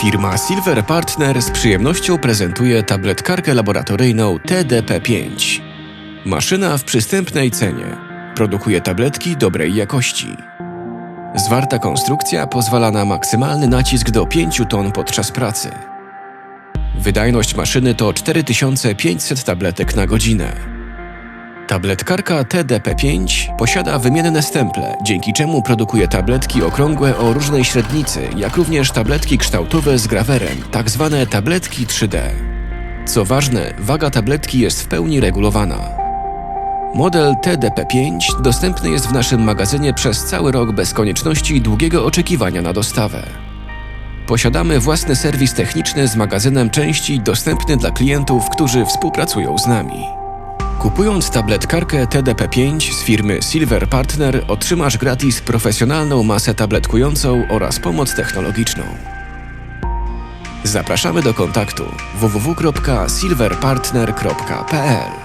Firma Silver Partner z przyjemnością prezentuje tabletkarkę laboratoryjną TDP-5. Maszyna w przystępnej cenie. Produkuje tabletki dobrej jakości. Zwarta konstrukcja pozwala na maksymalny nacisk do 5 ton podczas pracy. Wydajność maszyny to 4500 tabletek na godzinę. Tabletkarka TDP-5 posiada wymienne stemple, dzięki czemu produkuje tabletki okrągłe o różnej średnicy, jak również tabletki kształtowe z grawerem, tak zwane tabletki 3D. Co ważne, waga tabletki jest w pełni regulowana. Model TDP-5 dostępny jest w naszym magazynie przez cały rok bez konieczności długiego oczekiwania na dostawę. Posiadamy własny serwis techniczny z magazynem części dostępny dla klientów, którzy współpracują z nami. Kupując tabletkarkę TDP-5 z firmy Silver Partner otrzymasz gratis profesjonalną masę tabletkującą oraz pomoc technologiczną. Zapraszamy do kontaktu www.silverpartner.pl